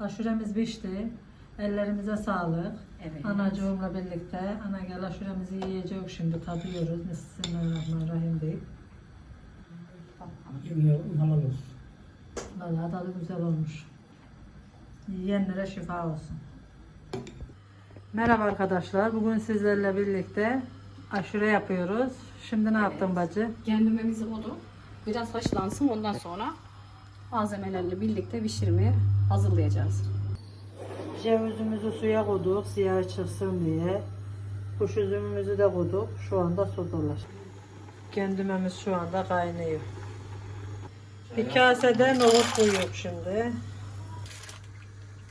Aşuremiz pişti. Ellerimize sağlık. Evet. Anacığımla birlikte ana gel aşuremizi yiyeceğiz şimdi tadıyoruz. Bismillahirrahmanirrahim deyip. Dünya halal olsun. Vallahi tadı güzel olmuş. Yiyenlere şifa olsun. Merhaba arkadaşlar. Bugün sizlerle birlikte aşure yapıyoruz. Şimdi ne yaptın bacı? Kendimemiz oldu. Biraz haşlansın ondan sonra malzemelerle birlikte pişirmeye hazırlayacağız. Cevizimizi suya koyduk siyah çıksın diye. Kuş üzümümüzü de koyduk. Şu anda sodalar. Kendimemiz şu anda kaynıyor. Bir kasede nohut koyuyoruz şimdi.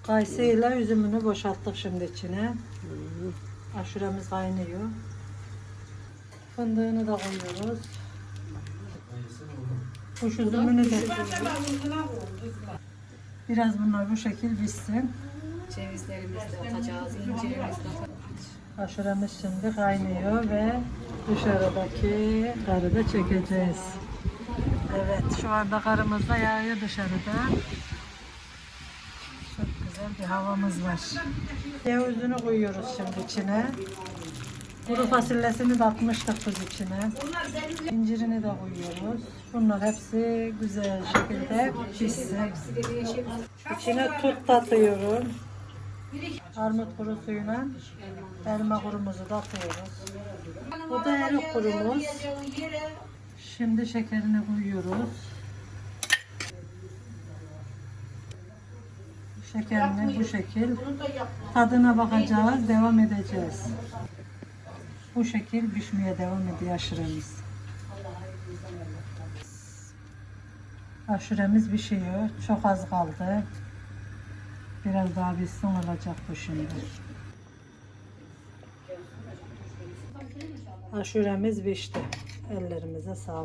Kayısıyla üzümünü boşalttık şimdi içine. Aşuremiz kaynıyor. Fındığını da koyuyoruz. Kuş üzümünü de Biraz bunlar bu şekil pişsin. Cevizlerimizi de atacağız, incirimizi de atacağız. Aşuremiz şimdi kaynıyor ve dışarıdaki karı da çekeceğiz. Evet şu anda karımız da yağıyor dışarıda. Çok güzel bir havamız var. Cevizini koyuyoruz şimdi içine. Kuru fasulyesini de atmıştık içine. İncirini de koyuyoruz. Bunlar hepsi güzel şekilde pişsin. İçine tut atıyorum. Armut kuru suyuna elma kurumuzu da atıyoruz. Bu da erik kurumuz. Şimdi şekerini koyuyoruz. Şekerini bu şekil. Tadına bakacağız, devam edeceğiz. Bu şekil pişmeye devam ediyor aşuremiz. Aşuremiz pişiyor. Çok az kaldı. Biraz daha pişsin olacak bu şimdi. Aşuremiz pişti. Ellerimize sağlık.